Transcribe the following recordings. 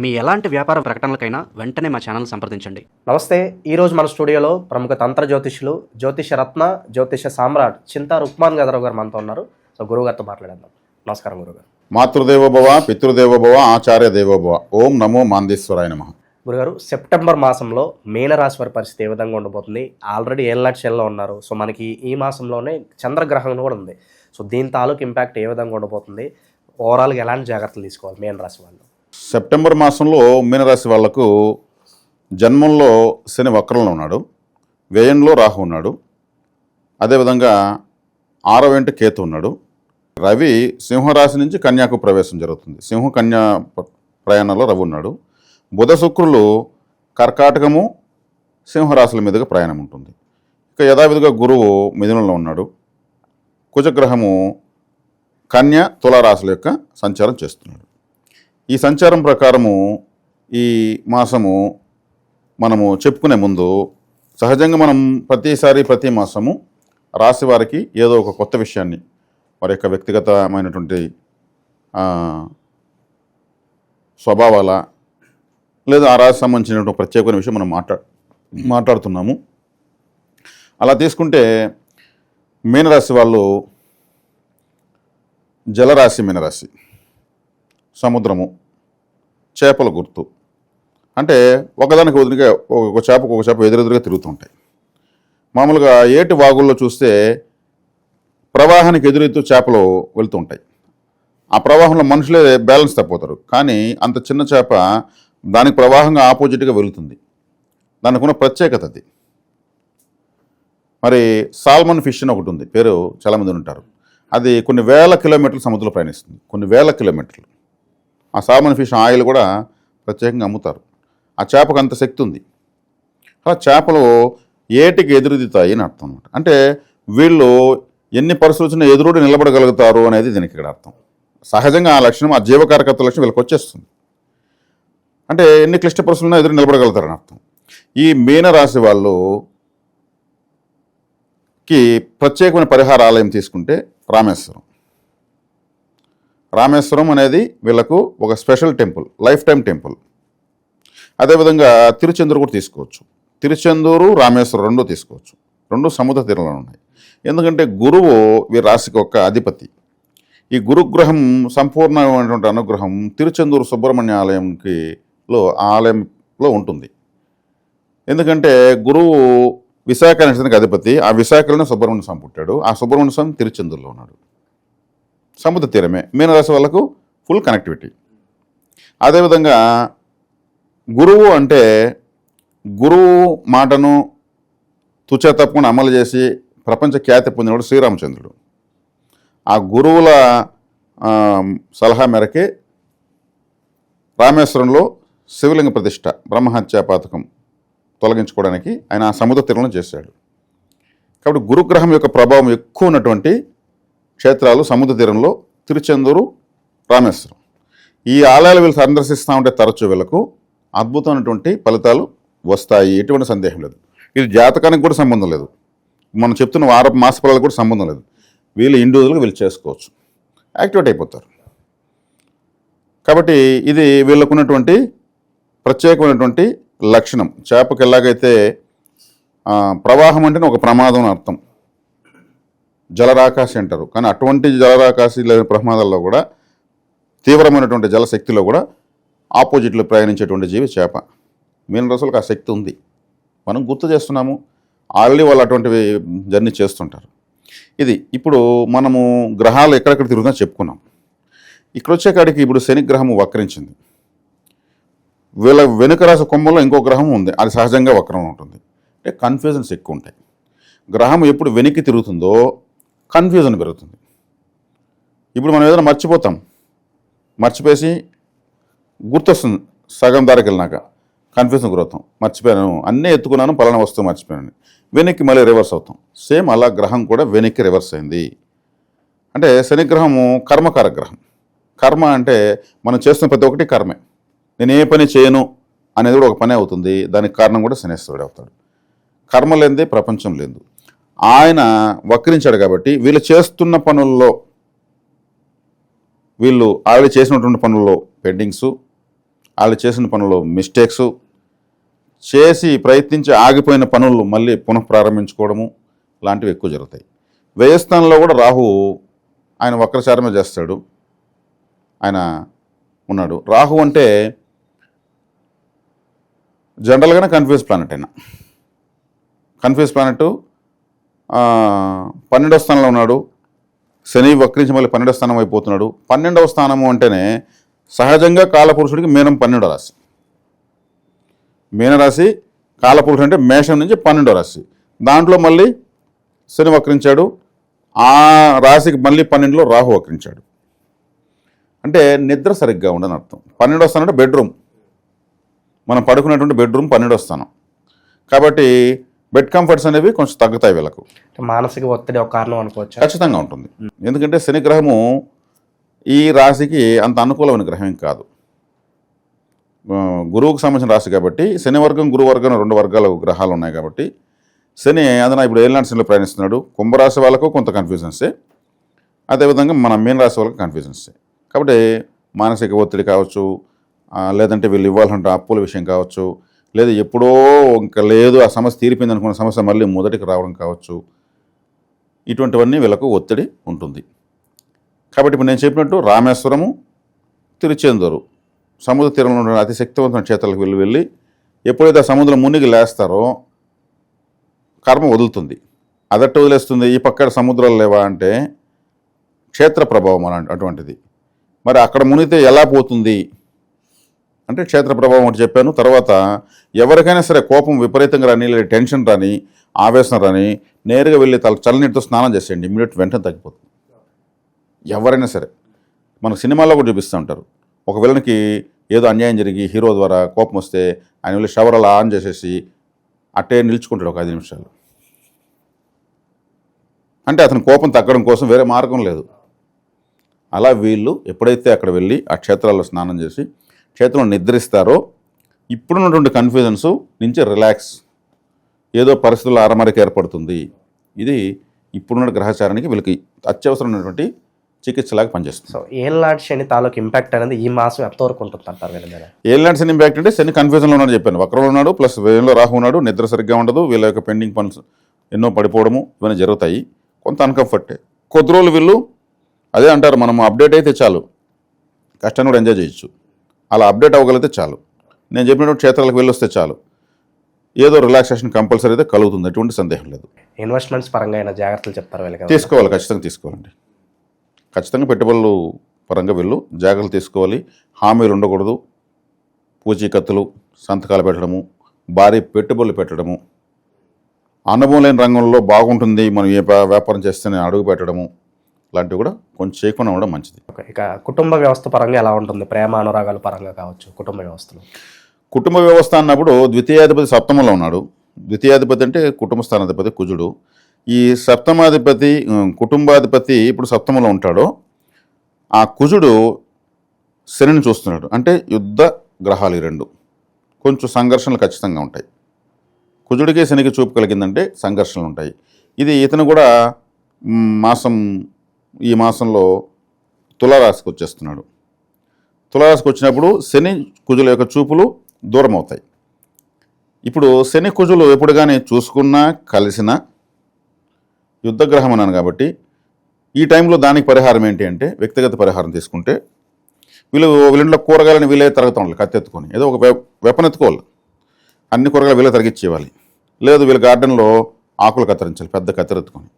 మీ ఎలాంటి వ్యాపార ప్రకటనలకైనా వెంటనే మా ఛానల్ సంప్రదించండి. నమస్తే ఈరోజు మన స్టూడియోలో ప్రముఖ తంత్ర జ్యోతిష్యులు జ్యోతిష రత్న జ్యోతిష సామ్రాట్ చింతా రుక్మాన్ గదరావు గారు మనతో ఉన్నారు. సో గురువుగారితో మాట్లాడేద్దాం. నమస్కారం గురుగారు మాతృదేవో భవ పితృదేవో భవ ఆచార్య దేవో భవ ఓం నమో మాందేశ్వరాయ నమ. గురుగారు సెప్టెంబర్ మాసంలో మీనరాశి వారి పరిస్థితి ఏ విధంగా ఉండబోతుంది? ఆల్రెడీ ఏళ్ళ చెల్లో ఉన్నారు. సో మనకి ఈ మాసంలోనే చంద్రగ్రహణం కూడా ఉంది. సో దీని తాలూకు ఇంపాక్ట్ ఏ విధంగా ఉండబోతుంది? ఓవరాల్గా ఎలాంటి జాగ్రత్తలు తీసుకోవాలి మీన రాశి వాళ్ళు? సెప్టెంబర్ మాసంలో మీనరాశి వాళ్ళకు జన్మంలో శని వక్రంలో ఉన్నాడు వ్యయంలో రాహు ఉన్నాడు అదేవిధంగా ఆరో వెంట కేతు ఉన్నాడు. రవి సింహరాశి నుంచి కన్యాకు ప్రవేశం జరుగుతుంది. సింహ కన్యా ప్రయాణంలో రవి ఉన్నాడు. బుధ శుక్రులు కర్కాటకము సింహరాశుల మీదుగా ప్రయాణం ఉంటుంది. ఇక యథావిధిగా గురువు మిథునంలో ఉన్నాడు. కుజగ్రహము కన్య తులారాశుల యొక్క సంచారం చేస్తున్నాడు. ఈ సంచారం ప్రకారము ఈ మాసము మనము చెప్పుకునే ముందు సహజంగా మనం ప్రతిసారి ప్రతి మాసము రాశి వారికి ఏదో ఒక కొత్త విషయాన్ని వారి యొక్క వ్యక్తిగతమైనటువంటి స్వభావాల లేదా ఆ రాశి సంబంధించినటువంటి ప్రత్యేకమైన విషయం మనం మాట్లా మాట్లాడుతున్నాము. అలా తీసుకుంటే మీనరాశి వాళ్ళు జలరాశి మీనరాశి. సముద్రము చేపల గుర్తు. అంటే ఒకదానికి వదిలిగా ఒక చేపకు ఒక చేప ఎదురెదురుగా తిరుగుతుంటాయి. మామూలుగా ఏటి వాగుల్లో చూస్తే ప్రవాహానికి ఎదురెత్తు చేపలు వెళ్తూ ఉంటాయి ఆ ప్రవాహంలో మనుషులే బ్యాలెన్స్ తప్పిపోతారు. కానీ అంత చిన్న చేప దానికి ప్రవాహంగా ఆపోజిట్గా వెళుతుంది. దానికి ఉన్న ప్రత్యేకత అది. మరి సాల్మన్ ఫిష్ అని ఒకటి ఉంది. పేరు చాలామంది ఉంటారు అది కొన్ని వేల కిలోమీటర్లు సముద్రంలో ప్రయాణిస్తుంది. కొన్ని వేల కిలోమీటర్లు. ఆ సాల్మన్ ఫిష్ ఆయిల్ కూడా ప్రత్యేకంగా అమ్ముతారు. ఆ చేపకు అంత శక్తి ఉంది. అలా చేపలు ఏటికి ఎదురుదితాయి అని అర్థం అనమాట అంటే వీళ్ళు ఎన్ని పరిస్థితులు వచ్చినా ఎదురుడు నిలబడగలుగుతారు అనేది దీనికి ఇక్కడ అర్థం. సహజంగా ఆ లక్షణం ఆ జీవకారకత్వ లక్షణం వీళ్ళకి వచ్చేస్తుంది. అంటే ఎన్ని క్లిష్ట పరిస్థితులున్నా ఎదురు నిలబడగలుగుతారని అర్థం. ఈ మీనరాశి వాళ్ళు కి ప్రత్యేకమైన పరిహార ఆలయం తీసుకుంటే రామేశ్వరం. రామేశ్వరం అనేది వీళ్ళకు ఒక special temple life time temple. అదేవిధంగా తిరుచెందూరు కూడా తీసుకోవచ్చు. తిరుచెందూరు రామేశ్వరం రెండు తీసుకోవచ్చు. రెండు సముద్ర తీరంలో ఉన్నాయి. ఎందుకంటే గురువు వీరి రాశికి ఒక అధిపతి. ఈ గురుగ్రహం సంపూర్ణమైనటువంటి అనుగ్రహం తిరుచెందూరు సుబ్రహ్మణ్య ఆలయంకి లో ఆ ఆలయంలో ఉంటుంది. ఎందుకంటే గురువు విశాఖ నక్షత్రానికి అధిపతి. ఆ విశాఖలోనే సుబ్రహ్మణ్య స్వామి పుట్టాడు. ఆ సుబ్రహ్మణ్య స్వామి తిరుచెందూరులో ఉన్నాడు. సముద్ర తీరమే. మీనరాశి వాళ్ళకు ఫుల్ కనెక్టివిటీ అదేవిధంగా గురువు అంటే గురువు మాటను తుచ తప్పకుండా అమలు చేసి ప్రపంచ ఖ్యాతి పొందినవాడు శ్రీరామచంద్రుడు. ఆ గురువుల సలహా మేరకే రామేశ్వరంలో శివలింగ ప్రతిష్ట బ్రహ్మహత్యా పాతకం తొలగించుకోవడానికి ఆయన ఆ సముద్ర తీరంలో చేశాడు. కాబట్టి గురుగ్రహం యొక్క ప్రభావం ఎక్కువ ఉన్నటువంటి క్షేత్రాలు సముద్ర తీరంలో తిరుచెందూరు రామేశ్వరం. ఈ ఆలయాలు వీళ్ళు సందర్శిస్తూ ఉంటే తరచూ వీళ్ళకు అద్భుతమైనటువంటి ఫలితాలు వస్తాయి. ఎటువంటి సందేహం లేదు. ఇది జాతకానికి కూడా సంబంధం లేదు. మనం చెప్తున్న వార మాస ఫలాలకు కూడా సంబంధం లేదు. వీళ్ళు ఇండివిజువల్గా వీళ్ళు చేసుకోవచ్చు. యాక్టివేట్ అయిపోతారు. కాబట్టి ఇది వీళ్ళకున్నటువంటి ప్రత్యేకమైనటువంటి లక్షణం. చేపకి ఎలాగైతే ప్రవాహం అంటేనే ఒక ప్రమాదం అర్థం. జలరాకాశి అంటారు. కానీ అటువంటి జలరాకాశి లేని ప్రమాదాల్లో కూడా తీవ్రమైనటువంటి జలశక్తిలో కూడా ఆపోజిట్లో ప్రయాణించేటువంటి జీవి చేప. మీన ఆ శక్తి ఉంది. మనం గుర్తు చేస్తున్నాము ఆల్రెడీ వాళ్ళు అటువంటివి జర్నీ చేస్తుంటారు. ఇది ఇప్పుడు మనము గ్రహాలు ఎక్కడెక్కడ తిరుగుతుందో చెప్పుకున్నాం. ఇక్కడ వచ్చే కాడికి ఇప్పుడు శనిగ్రహము వక్రించింది. వీళ్ళ వెనుక రాసి కొమ్మలో ఇంకో గ్రహం ఉంది. అది సహజంగా వక్రం ఉంటుంది. అంటే కన్ఫ్యూజన్స్ ఎక్కువ ఉంటాయి. గ్రహం ఎప్పుడు వెనక్కి తిరుగుతుందో కన్ఫ్యూజన్ పెరుగుతుంది. ఇప్పుడు మనం ఏదైనా మర్చిపోతాం. మర్చిపోసి గుర్తొస్తుంది సగం దారికి వెళ్ళినాక. కన్ఫ్యూజన్ గురవుతాం. మర్చిపోయాను. అన్నీ ఎత్తుకున్నాను పలానా వస్తువు మర్చిపోయాను వెనక్కి మళ్ళీ రివర్స్ అవుతాం. సేమ్ అలా గ్రహం కూడా వెనక్కి రివర్స్ అయింది. అంటే శనిగ్రహము కర్మకార గ్రహం. కర్మ అంటే మనం చేస్తున్న ప్రతి ఒక్కటి కర్మే. నేను ఏ పని చేయను అనేది కూడా ఒక పని అవుతుంది. దానికి కారణం కూడా శనేశ్వరుడు అవుతాడు. కర్మ లేనిదే ప్రపంచం లేదు. ఆయన వక్రించాడు కాబట్టి వీళ్ళు చేస్తున్న పనుల్లో వీళ్ళు ఆల్రెడీ చేసినటువంటి పనుల్లో పెండింగ్స్ వాళ్ళు చేసిన పనుల్లో మిస్టేక్స్ చేసి ప్రయత్నించి ఆగిపోయిన పనులు మళ్ళీ పునః ప్రారంభించుకోవడము లాంటివి ఎక్కువ జరుగుతాయి. వ్యయస్థానంలో కూడా రాహు ఆయన వక్రచారమే చేస్తాడు. ఆయన ఉన్నాడు. రాహు అంటే జనరల్గానే కన్ఫ్యూజ్ ప్లానెట్ అయినా కన్ఫ్యూజ్ ప్లానెట్ పన్నెండవ స్థానంలో ఉన్నాడు. శని వక్రించి మళ్ళీ పన్నెండవ స్థానం అయిపోతున్నాడు పన్నెండవ స్థానము అంటేనే సహజంగా కాలపురుషుడికి మీనం పన్నెండో రాశి. మీనరాశి కాలపురుషుడు అంటే మేషం నుంచి పన్నెండో రాశి. దాంట్లో మళ్ళీ శని వక్రించాడు. ఆ రాశికి మళ్ళీ పన్నెండులో రాహు వక్రించాడు. అంటే నిద్ర సరిగ్గా ఉండని అర్థం. పన్నెండో స్థానం అంటే బెడ్రూమ్. మనం పడుకునేటువంటి బెడ్రూమ్ పన్నెండో స్థానం. కాబట్టి బెడ్ కంఫర్ట్స్ అనేవి కొంచెం తగ్గుతాయి వీళ్ళకు. మానసిక ఒత్తిడి ఒక కారణం అనుకోవచ్చు? ఖచ్చితంగా ఉంటుంది. ఎందుకంటే శని గ్రహము ఈ రాశికి అంత అనుకూలమైన గ్రహం ఏం కాదు. గురువుకు సంబంధించిన రాశి కాబట్టి శని వర్గం గురు వర్గం రెండు వర్గాల గ్రహాలు ఉన్నాయి కాబట్టి శని అదన ఇప్పుడు ఏలినాటి శనిలో ప్రయాణిస్తున్నాడు? కుంభరాశి వాళ్ళకు కొంత కన్ఫ్యూజన్సే అదేవిధంగా మన మీన రాశి వాళ్ళకి కన్ఫ్యూజన్సే కాబట్టి మానసిక ఒత్తిడి కావచ్చు లేదంటే వీళ్ళు ఇవ్వాలంటే అప్పుల విషయం కావచ్చు లేదా ఎప్పుడో ఇంకా లేదు ఆ సమస్య తీరిపోయింది అనుకున్న సమస్య మళ్ళీ మొదటికి రావడం కావచ్చు. ఇటువంటివన్నీ వీళ్ళకు ఒత్తిడి ఉంటుంది. కాబట్టి ఇప్పుడు నేను చెప్పినట్టు రామేశ్వరము తిరుచేందూరు. సముద్ర తీరంలో ఉన్న అతి శక్తివంతమైన క్షేత్రాలకు వెళ్ళి వెళ్ళి ఎప్పుడైతే ఆ సముద్రం మునిగి లేస్తారో కర్మ వదులుతుంది. అదట్టు వదిలేస్తుంది ఈ పక్క సముద్రాలు లేవా అంటే క్షేత్ర ప్రభావం అటువంటిది. మరి అక్కడ మునిగితే ఎలా పోతుంది? అంటే క్షేత్ర ప్రభావం ఒకటి చెప్పాను. తర్వాత ఎవరికైనా సరే కోపం విపరీతంగా రాని లేదా టెన్షన్ రాని ఆవేశం రాని నేరుగా వెళ్ళి తల చల్లనీటితో స్నానం చేసేయండి. ఇమీడియట్ వెంటనే తగ్గిపోతుంది. ఎవరైనా సరే మన సినిమాల్లో కూడా చూపిస్తూ ఉంటారు. ఒక విలన్కి ఏదో అన్యాయం జరిగి హీరో ద్వారా కోపం వస్తే ఆయన వెళ్ళి షవర్ అలా ఆన్ చేసేసి అట్టే నిల్చుకుంటాడు ఒక ఐదు నిమిషాలు. అంటే అతని కోపం తగ్గడం కోసం వేరే మార్గం లేదు. అలా వీళ్ళు ఎప్పుడైతే అక్కడ వెళ్ళి ఆ క్షేత్రాల్లో స్నానం చేసి క్షేత్రంలో నిద్రిస్తారో ఇప్పుడున్నటువంటి కన్ఫ్యూజన్స్ నుంచి రిలాక్స్ ఏదో పరిస్థితుల్లో అరమరిక ఏర్పడుతుంది. ఇది ఇప్పుడున్న గ్రహచారానికి వీళ్ళకి అత్యవసరమైనటువంటి చికిత్సలాగా పనిచేస్తుంది. సో ఏళ్ళనాటి శని తాలూకు ఇంపాక్ట్ అనేది ఈ మాసం ఎంతవరకు ఉంటుంది అంటారు వీళ్ళ మీద? శని ఇంపాక్ట్ అంటే శని కన్ఫ్యూజన్లో ఉన్నాడు చెప్పాను. వక్రంలో ఉన్నాడు ప్లస్ వ్యయంలో రాహు ఉన్నాడు నిద్ర సరిగ్గా ఉండదు వీళ్ళ యొక్క పెండింగ్ పనులు ఎన్నో పడిపోవడము ఇవన్నీ జరుగుతాయి. కొంత అన్కంఫర్టే కొద్ది రోజులు వీళ్ళు అదే అంటారు మనం అప్డేట్ అయితే చాలు. కష్టాన్ని కూడా ఎంజాయ్ చేయొచ్చు. అలా అప్డేట్ అవ్వగలిగితే చాలు. నేను చెప్పినట్టు క్షేత్రాలకు వెళ్ళొస్తే చాలు. ఏదో రిలాక్సేషన్ కంపల్సరీ అయితే కలుగుతుంది ఎటువంటి సందేహం లేదు. ఇన్వెస్ట్మెంట్స్ పరంగా అయినా జాగ్రత్తలు చెప్తారు వీళ్ళకి తీసుకోవాలి ఖచ్చితంగా తీసుకోవాలండి. ఖచ్చితంగా పెట్టుబడులు పరంగా వెళ్ళు జాగ్రత్తలు తీసుకోవాలి. హామీలు ఉండకూడదు. పూచీకత్తులు సంతకాలు పెట్టడము భారీ పెట్టుబడులు పెట్టడము. అనుభవం లేని రంగంలో బాగుంటుంది మనం ఏ వ్యాపా- వ్యాపారం చేస్తేనే అడుగు పెట్టడము. లాంటివి కూడా కొంచెం చేయకుండా ఉండడం మంచిది. ఓకే. ఇక కుటుంబ వ్యవస్థ పరంగా ఎలా ఉంటుంది? ప్రేమ అనురాగాల పరంగా కావచ్చు కుటుంబ వ్యవస్థలో. కుటుంబ వ్యవస్థ అన్నప్పుడు ద్వితీయాధిపతి సప్తమంలో ఉన్నాడు. ద్వితీయాధిపతి అంటే కుటుంబ స్థానాధిపతి కుజుడు. ఈ సప్తమాధిపతి కుటుంబాధిపతి ఇప్పుడు సప్తమంలో ఉంటాడో. ఆ కుజుడు శనిని చూస్తున్నాడు. అంటే యుద్ధ గ్రహాలు ఈ రెండు. కొంచెం సంఘర్షణలు ఖచ్చితంగా ఉంటాయి. కుజుడికి శనికి చూపు కలిగిందంటే సంఘర్షణలు ఉంటాయి. ఇది ఇతను కూడా మాసం ఈ మాసంలో తులారాశికి వచ్చేస్తున్నాడు. తులారాశికి వచ్చినప్పుడు శని కుజుల యొక్క చూపులు దూరం అవుతాయి ఇప్పుడు శని కుజులు ఎప్పుడు కానీ చూసుకున్నా కలిసినా యుద్ధగ్రహం అన్నాను కాబట్టి ఈ టైంలో దానికి పరిహారం ఏంటి అంటే వ్యక్తిగత పరిహారం తీసుకుంటే వీళ్ళు వీళ్ళంట్లో కూరగాయలను వీళ్ళే తరగతాం కత్తెత్తుకొని ఏదో ఒక వె- వెపన్ ఎత్తుకోవాలి. అన్ని కూరగాయలు వీళ్ళే తరగిచ్చేయాలి. లేదు వీళ్ళ గార్డెన్లో ఆకులు కత్తిరించాలి పెద్ద కత్తెరెత్తుకొని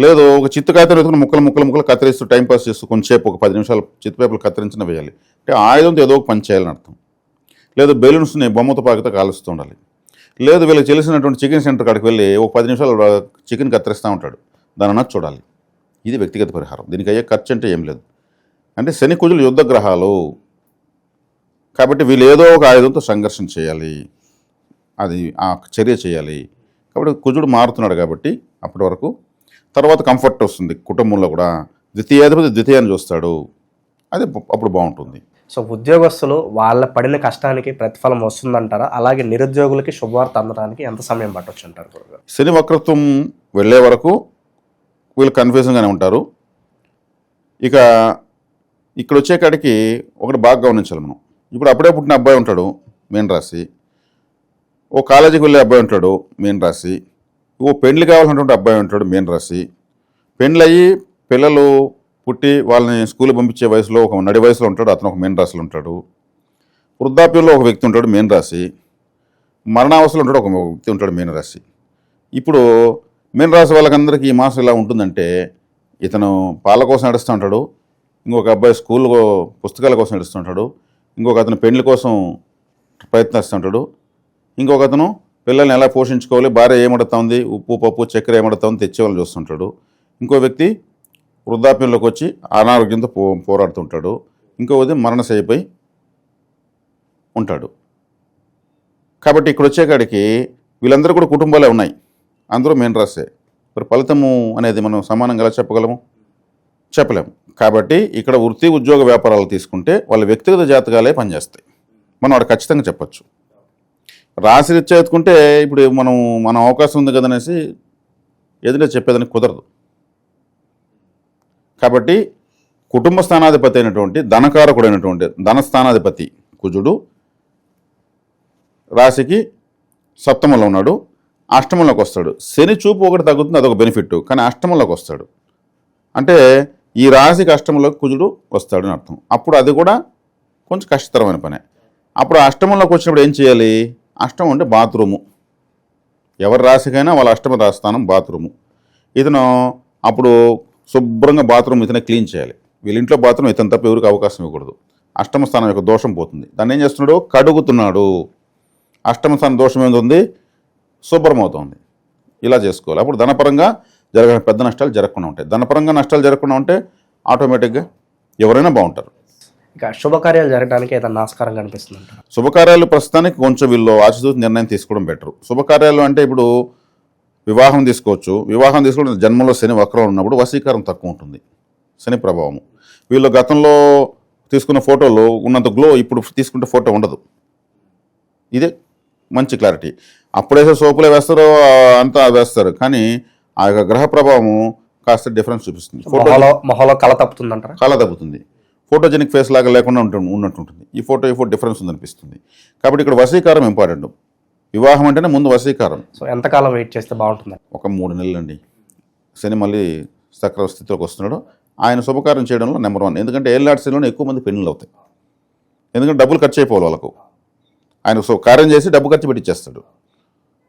లేదు ఒక చిత్తు కాగితం ఎత్తుకుని ముక్కలు ముక్కలు ముక్కలు కత్తిరిస్తూ టైం పాస్ చేస్తూ కొంచెంసేపు ఒక పది నిమిషాలు చిత్తు పేపర్లు కత్తిరించిన వేయాలి. అంటే ఆయుధంతో ఏదో ఒక పని చేయాలని అర్థం. లేదు బెలూన్స్ని బొమ్మతో పాకితో కాలుస్తూ ఉండాలి. లేదు వీళ్ళకి తెలిసినటువంటి చికెన్ సెంటర్ కాడికి వెళ్ళి ఒక పది నిమిషాలు చికెన్ కత్తిరిస్తూ ఉంటాడు. దాని చూడాలి. ఇది వ్యక్తిగత పరిహారం. దీనికి అయ్యే ఖర్చు అంటే ఏం లేదు. అంటే శని కుజులు యుద్ధ గ్రహాలు. కాబట్టి వీళ్ళు ఏదో ఒక ఆయుధంతో సంఘర్షణ చేయాలి. అది ఆ చర్య చేయాలి. కాబట్టి కుజుడు మారుతున్నాడు కాబట్టి అప్పటి వరకు తర్వాత కంఫర్ట్ వస్తుంది కుటుంబంలో కూడా. ద్వితీయాధిపతి ద్వితీయాన్ని చూస్తాడు. అది అప్పుడు బాగుంటుంది. సో ఉద్యోగస్తులు వాళ్ళ పడిన కష్టానికి ప్రతిఫలం వస్తుందంటారా? అలాగే నిరుద్యోగులకి శుభవార్త అందడానికి ఎంత సమయం పట్టొచ్చు అంటారు శని వక్రత్వం వెళ్ళే వరకు వీళ్ళు కన్ఫ్యూజన్గానే ఉంటారు. ఇక ఇక్కడ వచ్చే కాడికి ఒకటి బాగా గమనించాలి మనం. ఇప్పుడు అప్పుడే పుట్టిన అబ్బాయి ఉంటాడు మీన రాశి ఓ కాలేజీకి వెళ్ళే అబ్బాయి ఉంటాడు మీన రాశి ఓ పెండ్లు కావాల్సినటువంటి అబ్బాయి ఉంటాడు మీన రాశి పెండ్లయ్యి పిల్లలు పుట్టి వాళ్ళని స్కూల్ పంపించే వయసులో ఒక నడి వయసులో ఉంటాడు అతను ఒక మీన రాశిలో ఉంటాడు. వృద్ధాప్యంలో ఒక వ్యక్తి ఉంటాడు మీన రాశి మరణావస్థలో ఉంటాడు ఒక వ్యక్తి ఉంటాడు మీన రాశి ఇప్పుడు మీన రాశి వాళ్ళకందరికీ ఈ మాసం ఇలా ఉంటుందంటే ఇతను పాల కోసం నడుస్తూ ఉంటాడు ఇంకొక అబ్బాయి స్కూల్ పుస్తకాల కోసం నడుస్తూ ఉంటాడు ఇంకొక అతను పెళ్ళి కోసం ప్రయత్నిస్తుంటాడు ఇంకొక అతను పిల్లల్ని ఎలా పోషించుకోవాలి? భార్య ఏమడుతుంది? ఉప్పు పప్పు చక్కెర ఏమడుతుంది? తెచ్చేవాళ్ళని చూస్తుంటాడు. ఇంకో వ్యక్తి వృద్ధాప్యంలోకి వచ్చి అనారోగ్యంతో పో పోరాడుతుంటాడు. ఇంకో ఉదయం మరణశైపోయి ఉంటాడు. కాబట్టి ఇక్కడ వచ్చేకాడికి వీళ్ళందరూ కూడా కుటుంబాలే ఉన్నాయి. అందరూ మెయిన్ రాసే. మరి ఫలితము అనేది మనం సమానంగా ఎలా చెప్పగలము? చెప్పలేము. కాబట్టి ఇక్కడ వృత్తి ఉద్యోగ వ్యాపారాలు తీసుకుంటే వాళ్ళ వ్యక్తిగత జాతకాలే పనిచేస్తాయి. మనం వాడు ఖచ్చితంగా చెప్పచ్చు. రాశి రీత్యా ఎత్తుకుంటే ఇప్పుడు మనం మన అవకాశం ఉంది కదనేసి ఎదురే చెప్పేదానికి కుదరదు. కాబట్టి కుటుంబ స్థానాధిపతి అయినటువంటి ధనకారకుడైనటువంటి ధనస్థానాధిపతి కుజుడు రాశికి సప్తమంలో ఉన్నాడు అష్టమంలోకి వస్తాడు. శని చూపు ఒకటి తగ్గుతుంది అదొక బెనిఫిట్ కానీ అష్టమంలోకి వస్తాడు. అంటే ఈ రాశికి అష్టమంలోకి కుజుడు వస్తాడు అని అర్థం. అప్పుడు అది కూడా కొంచెం కష్టతరమైన పనే. అప్పుడు అష్టమంలోకి వచ్చినప్పుడు ఏం చేయాలి? అష్టం అంటే బాత్రూము. ఎవరి రాశికైనా వాళ్ళ అష్టమ రాజస్థానం బాత్రూము. ఇతను అప్పుడు శుభ్రంగా బాత్రూమ్ ఇతనే క్లీన్ చేయాలి. వీళ్ళ ఇంట్లో బాత్రూమ్ ఇతను తప్ప ఎవరికి అవకాశం ఇవ్వకూడదు. అష్టమ స్థానం యొక్క దోషం పోతుంది. దాన్ని ఏం చేస్తున్నాడు? కడుగుతున్నాడు. అష్టమ స్థానం దోషం ఏంది ఉంది? శుభ్రమవుతుంది. ఇలా చేసుకోవాలి. అప్పుడు ధనపరంగా జరగ పెద్ద నష్టాలు జరగకుండా ఉంటాయి. ధనపరంగా నష్టాలు జరగకుండా ఉంటే ఆటోమేటిక్గా ఎవరైనా బాగుంటారు. ఇక శుభకార్యాలు జరగడానికి ఏదైనా ఆస్కారం కనిపిస్తుంది శుభకార్యాలు ప్రస్తుతానికి కొంచెం వీళ్ళు ఆచితూచి నిర్ణయం తీసుకోవడం బెటర్. శుభకార్యాలు అంటే ఇప్పుడు వివాహం తీసుకోవచ్చు. వివాహం తీసుకోవడం జన్మలో శని వక్రం ఉన్నప్పుడు వశీకారం తక్కువ ఉంటుంది. శని ప్రభావం వీళ్ళు గతంలో తీసుకున్న ఫోటోలు ఉన్నంత గ్లో ఇప్పుడు తీసుకుంటే ఫోటో ఉండదు. ఇదే మంచి క్లారిటీ. అప్పుడేసే సోపులే వేస్తారో అంతా వేస్తారు. కానీ ఆ యొక్క గ్రహ ప్రభావం కాస్త డిఫరెన్స్ చూపిస్తుంది. ఫోటో మొహలో కళ తప్పుతుంది అంటారా కళ తగ్గుతుంది ఫోటోజెనిక్ ఫేస్ లాగా లేకుండా ఉంటు ఉన్నట్టుంటుంది. ఈ ఫోటో ఈ ఫోటో డిఫరెన్స్ ఉందనిపిస్తుంది. కాబట్టి ఇక్కడ వశీకారం ఇంపార్టెంట్. వివాహం అంటేనే ముందు వశీకారం సో ఎంతకాలం వెయిట్ చేస్తే బాగుంటుంది ఒక మూడు నెలలు అండి శని మళ్ళీ సక్రమ స్థితిలోకి వస్తున్నాడు. ఆయన శుభకార్యం చేయడంలో నెంబర్ వన్. ఎందుకంటే ఏళ్ళాటి శనిలోనే ఎక్కువ మంది పెళ్ళిళ్ళు అవుతాయి. ఎందుకంటే డబ్బులు ఖర్చు అయిపోవాలి వాళ్ళకు. ఆయన సో కార్యం చేసి డబ్బు ఖర్చు పెట్టిచ్చేస్తాడు.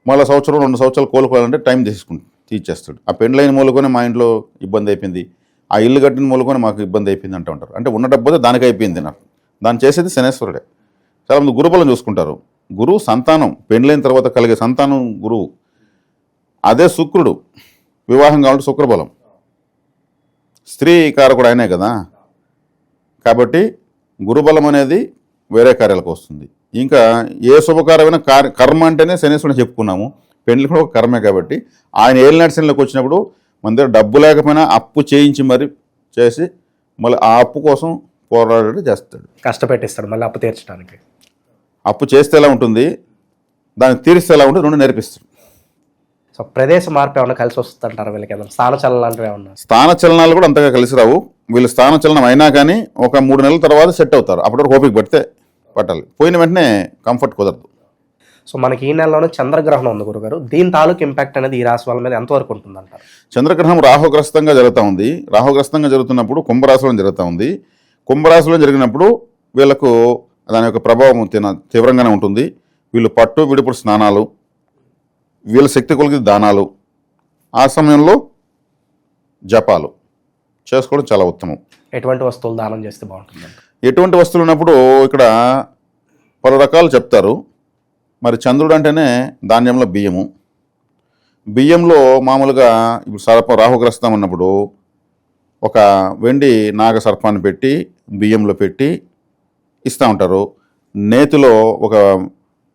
మళ్ళీ సంవత్సరం రెండు సంవత్సరాలు కోలుకోవాలంటే టైం తీసుకుని తీర్చేస్తాడు. ఆ పెండ్లైన మూలకొని మా ఇంట్లో ఇబ్బంది అయిపోయింది. ఆ ఇల్లు కట్టిన మూలకొని మాకు ఇబ్బంది అయిపోయింది అంటూ ఉంటారు. అంటే ఉన్న డబ్బు దానికి అయిపోయింది నాకు. దాన్ని చేసేది శనేశ్వరుడే. చాలామంది గురుబలం చూసుకుంటారు. గురువు సంతానం పెండ్లైన తర్వాత కలిగే సంతానం గురువు. అదే శుక్రుడు. వివాహం కావాలంటే శుక్రబలం. స్త్రీ కారకుడు ఆయనే కదా. కాబట్టి గురుబలం అనేది వేరే కార్యాలకు వస్తుంది. ఇంకా ఏ శుభకారమైన కార్య కర్మ అంటేనే శనేశ్వరుని చెప్పుకున్నాము. పెండ్లి కూడా ఒక కర్మే కాబట్టి ఆయన ఏలినాటి శనిలోకి వచ్చినప్పుడు మన దగ్గర డబ్బు లేకపోయినా అప్పు చేయించి మరి చేసి మళ్ళీ ఆ అప్పు కోసం పోరాడి చేస్తాడు. కష్టపెట్టిస్తాడు మళ్ళీ అప్పు తీర్చడానికి. అప్పు చేస్తే ఎలా ఉంటుంది? దాన్ని తీరిస్తే ఎలా ఉంటుంది? రెండు నేర్పిస్తాడు. సో ప్రదేశ మార్పు ఏమన్నా కలిసి వస్తుంది అంటారా వీళ్ళకి స్థాన చలనం లాంటివి ఏమన్నా? స్థాన చలనాలు కూడా అంతగా కలిసి రావు. వీళ్ళు స్థాన చలనం అయినా కానీ ఒక మూడు నెలల తర్వాత సెట్ అవుతారు. అప్పటి వరకు ఓపిక పడితే పట్టాలి. పోయిన వెంటనే కంఫర్ట్ కుదరదు. సో మనకి ఈ నెలలోనే చంద్రగ్రహణం ఉంది గురుగారు. దీని తాలూకు ఇంపాక్ట్ అనేది ఈ రాశి వాళ్ళ మీద ఎంతవరకు ఉంటుంది అంటారు చంద్రగ్రహణం రాహుగ్రస్తంగా జరుగుతూ ఉంది. రాహుగ్రస్తంగా జరుగుతున్నప్పుడు కుంభరాశిలో జరుగుతూ ఉంది. కుంభరాశిలో జరిగినప్పుడు వీళ్ళకు దాని యొక్క ప్రభావం తిన తీవ్రంగానే ఉంటుంది. వీళ్ళు పట్టు విడుపుడు స్నానాలు వీళ్ళ శక్తి కొలికి దానాలు ఆ సమయంలో జపాలు చేసుకోవడం చాలా ఉత్తమం. ఎటువంటి వస్తువులు దానం చేస్తే బాగుంటుంది ఎటువంటి వస్తువులు ఉన్నప్పుడు ఇక్కడ పలు రకాలు చెప్తారు. మరి చంద్రుడు అంటేనే ధాన్యంలో బియ్యము. బియ్యంలో మామూలుగా ఇప్పుడు సర్ప రాహుగ్రస్తం ఉన్నప్పుడు ఒక వెండి నాగ సర్పాన్ని పెట్టి బియ్యంలో పెట్టి ఇస్తూ ఉంటారు. నేతిలో ఒక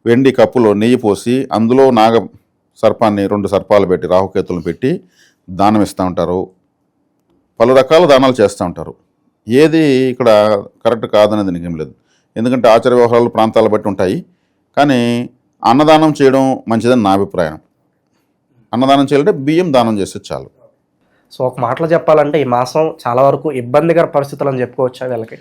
వెండి కప్పులో నెయ్యి పోసి అందులో నాగ సర్పాన్ని రెండు సర్పాలు పెట్టి రాహుకేతులను పెట్టి దానం ఇస్తూ ఉంటారు. పలు రకాల దానాలు చేస్తూ ఉంటారు. ఏది ఇక్కడ కరెక్ట్ కాదనేది నిజం ఏం లేదు. ఎందుకంటే ఆచార వ్యవహారాలు ప్రాంతాల బట్టి ఉంటాయి. కానీ అన్నదానం చేయడం మంచిదని నా అభిప్రాయం. అన్నదానం చేయాలంటే బియ్యం దానం చేస్తే చాలు. సో ఒక మాటలో చెప్పాలంటే ఈ మాసం చాలా వరకు ఇబ్బందికర పరిస్థితులు అని చెప్పుకోవచ్చా వీళ్ళకి?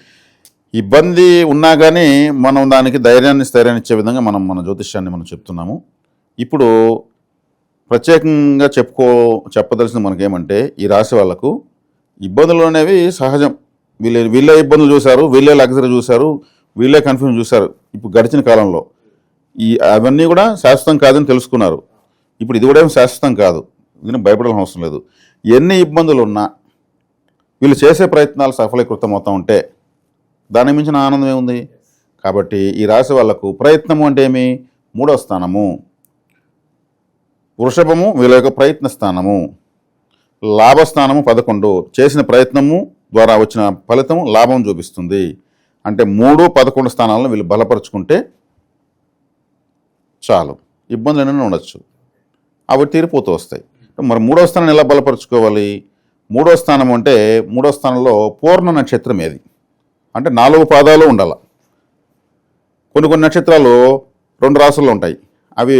ఇబ్బంది ఉన్నా కానీ మనం దానికి ధైర్యాన్ని స్థైర్యాన్ని ఇచ్చే విధంగా మనం మన జ్యోతిష్యాన్ని మనం చెప్తున్నాము. ఇప్పుడు ప్రత్యేకంగా చెప్పుకో చెప్పదలసింది మనకేమంటే ఈ రాశి వాళ్ళకు ఇబ్బందులు అనేవి సహజం. వీళ్ళే వీళ్ళే ఇబ్బందులు చూశారు వీళ్ళే లగ్జరీ చూశారు వీళ్ళే కన్ఫ్యూజన్ చూశారు. ఇప్పుడు గడిచిన కాలంలో ఈ అవన్నీ కూడా శాశ్వతం కాదని తెలుసుకున్నారు. ఇప్పుడు ఇది కూడా ఏం శాశ్వతం కాదు. దీనికి భయపడాల్సిన అవసరం లేదు. ఎన్ని ఇబ్బందులు ఉన్నా వీళ్ళు చేసే ప్రయత్నాలు సఫలీకృతం అవుతూ ఉంటే దాని మించిన ఆనందం ఏముంది? కాబట్టి ఈ రాశి వాళ్ళకు ప్రయత్నము అంటే ఏమి? మూడో స్థానము. వృషభము వీళ్ళ యొక్క ప్రయత్న స్థానము. లాభస్థానము పదకొండు. చేసిన ప్రయత్నము ద్వారా వచ్చిన ఫలితము లాభం చూపిస్తుంది. అంటే మూడు పదకొండు స్థానాలను వీళ్ళు బలపరుచుకుంటే చాలు. ఇబ్బందులు ఏమైనా ఉండొచ్చు. అవి తీరిపోతూ వస్తాయి. మరి మూడో స్థానాన్ని ఎలా బలపరుచుకోవాలి? మూడో స్థానం అంటే మూడో స్థానంలో పూర్ణ నక్షత్రం ఏది? అంటే నాలుగు పాదాలు ఉండాలి. కొన్ని కొన్ని నక్షత్రాలు రెండు రాసుల్లో ఉంటాయి. అవి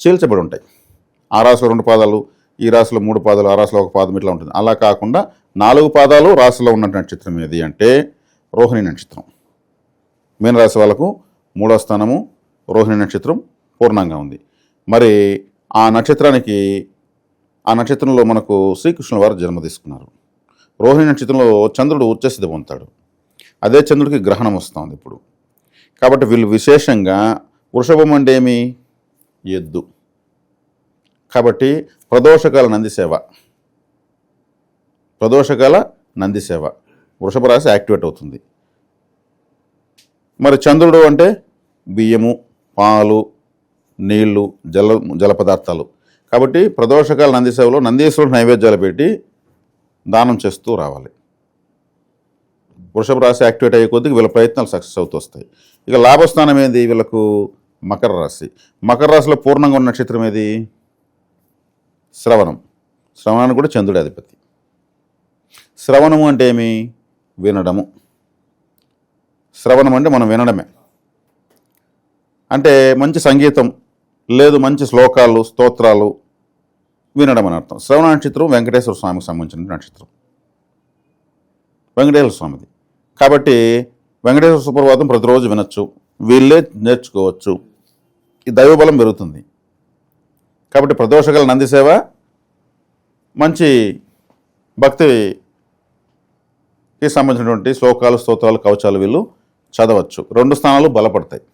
చీల్చబడి ఉంటాయి. ఆ రాసులో రెండు పాదాలు ఈ రాశిలో మూడు పాదాలు ఆ రాశిలో ఒక పాదం ఇట్లా ఉంటుంది. అలా కాకుండా నాలుగు పాదాలు రాశిలో ఉన్న నక్షత్రం ఏది అంటే రోహిణి నక్షత్రం. మీనరాశి వాళ్ళకు మూడో స్థానము రోహిణి నక్షత్రం పూర్ణంగా ఉంది. మరి ఆ నక్షత్రానికి ఆ నక్షత్రంలో మనకు శ్రీకృష్ణుల వారు జన్మ తీసుకున్నారు. రోహిణి నక్షత్రంలో చంద్రుడు ఉచ్చస్థితి పొందుతాడు. అదే చంద్రుడికి గ్రహణం వస్తుంది ఇప్పుడు. కాబట్టి వీళ్ళు విశేషంగా వృషభం అంటే ఏమి? ఎద్దు. కాబట్టి ప్రదోషకాల నంది సేవ ప్రదోషకాల నంది సేవ వృషభ రాశి యాక్టివేట్ అవుతుంది. మరి చంద్రుడు అంటే బియ్యము. పాలు నీళ్ళు జల జల పదార్థాలు. కాబట్టి ప్రదోషకాల నందిసేవలో నందీశ్వరుడు నైవేద్యాలు పెట్టి దానం చేస్తూ రావాలి. వృషభ రాశి యాక్టివేట్ అయ్యే కొద్దికి వీళ్ళ ప్రయత్నాలు సక్సెస్ అవుతూ వస్తాయి. ఇక లాభస్థానం ఏంది? వీళ్ళకు మకర రాశి. మకర రాశిలో పూర్ణంగా ఉన్న నక్షత్రం ఏది? శ్రవణం. శ్రవణానికి కూడా చంద్రుడి అధిపతి. శ్రవణము అంటే ఏమి? వినడము. శ్రవణం అంటే మనం వినడమే. అంటే మంచి సంగీతం లేదు మంచి శ్లోకాలు స్తోత్రాలు వినడం అని అర్థం. శ్రవణ నక్షత్రం వెంకటేశ్వర స్వామికి సంబంధించిన నక్షత్రం. వెంకటేశ్వర స్వామిది. కాబట్టి వెంకటేశ్వర సుప్రభాతం ప్రతిరోజు వినొచ్చు వీళ్ళే నేర్చుకోవచ్చు. ఈ దైవబలం పెరుగుతుంది. కాబట్టి ప్రదోషగల నంది సేవ మంచి భక్తికి సంబంధించినటువంటి శ్లోకాలు స్తోత్రాలు కవచాలు వీళ్ళు చదవచ్చు. రెండు స్థానాలు బలపడతాయి.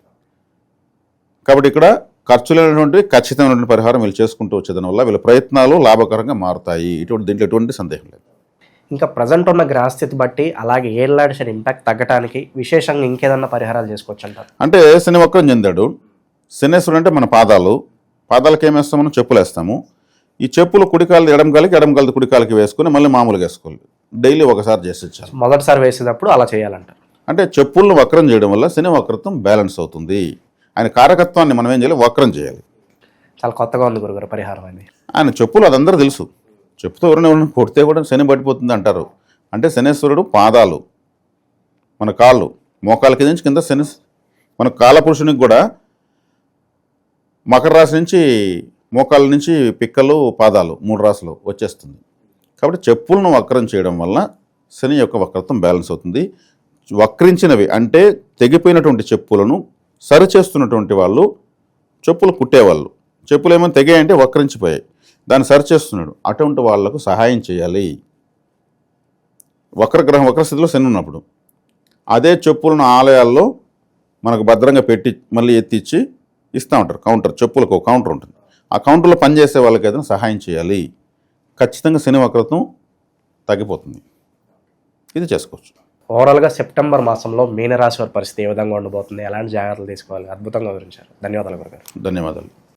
కాబట్టి ఇక్కడ ఖర్చు లేనటువంటి ఖచ్చితమైనటువంటి పరిహారం వీళ్ళు చేసుకుంటూ వచ్చేదాని వల్ల వీళ్ళ ప్రయత్నాలు లాభకరంగా మారుతాయి. ఇటువంటి దీంట్లో ఎటువంటి సందేహం లేదు. ఇంకా ప్రజెంట్ ఉన్న గ్రహస్థితి బట్టి అలాగే ఏళ్ళాడి శని ఇంపాక్ట్ తగ్గడానికి విశేషంగా ఇంకేదన్నా పరిహారాలు చేసుకోవచ్చు అంటారు? అంటే శని వక్రం చెందాడు. శనేశ్వరుడు అంటే మన పాదాలు. పాదాలకు ఏం వేస్తాం మనం? చెప్పులు వేస్తాము. ఈ చెప్పులు కుడికాలు ఎడం కాలికి ఎడం కాలు కుడికాలకి వేసుకుని మళ్ళీ మామూలుగా వేసుకోవాలి. డైలీ ఒకసారి చేసి ఇచ్చారు మొదటిసారి వేసేటప్పుడు అలా చేయాలంటారు. అంటే చెప్పులను వక్రం చేయడం వల్ల శని వక్రత్వం బ్యాలెన్స్ అవుతుంది. ఆయన కారకత్వాన్ని మనం ఏం చేయాలి? వక్రం చేయాలి. చాలా కొత్తగా ఉంది గురుగారు పరిహారం అది ఆయన చెప్పులు అదందరూ తెలుసు. చెప్పుతో ఎవరిని ఎవరిని కొడితే కూడా శని పడిపోతుంది అంటారు. అంటే శనేశ్వరుడు పాదాలు మన కాళ్ళు మోకాల కింద నుంచి కింద శని మన కాలపురుషునికి కూడా మకర రాశి నుంచి మోకాళ్ళ నుంచి పిక్కలు పాదాలు మూడు రాసులు వచ్చేస్తుంది. కాబట్టి చెప్పులను వక్రం చేయడం వల్ల శని యొక్క వక్రత్వం బ్యాలెన్స్ అవుతుంది. వక్రించినవి అంటే తెగిపోయినటువంటి చెప్పులను సరిచేస్తున్నటువంటి వాళ్ళు చెప్పులు కుట్టేవాళ్ళు. చెప్పులు ఏమైనా తెగాయంటే వక్రించిపోయాయి. దాన్ని సరిచేస్తున్నాడు. అటువంటి వాళ్ళకు సహాయం చేయాలి. వక్రగ్రహం వక్రస్థితిలో శని ఉన్నప్పుడు. అదే చెప్పులను ఆలయాల్లో మనకు భద్రంగా పెట్టి మళ్ళీ ఎత్తిచ్చి ఇస్తూ ఉంటారు. కౌంటర్ చెప్పులకు ఒక కౌంటర్ ఉంటుంది. ఆ కౌంటర్లో పనిచేసే వాళ్ళకి ఏదైనా సహాయం చేయాలి. ఖచ్చితంగా శని వక్రత్వం తగ్గిపోతుంది. ఇది చేసుకోవచ్చు. ఓవరాల్గా సెప్టెంబర్ మాసంలో మీనరాశి వారి పరిస్థితి ఏ విధంగా ఉండబోతుంది? ఎలాంటి జాగ్రత్తలు తీసుకోవాలి? అద్భుతంగా వివరించారు. ధన్యవాదాలు గురుగారు. ధన్యవాదాలు.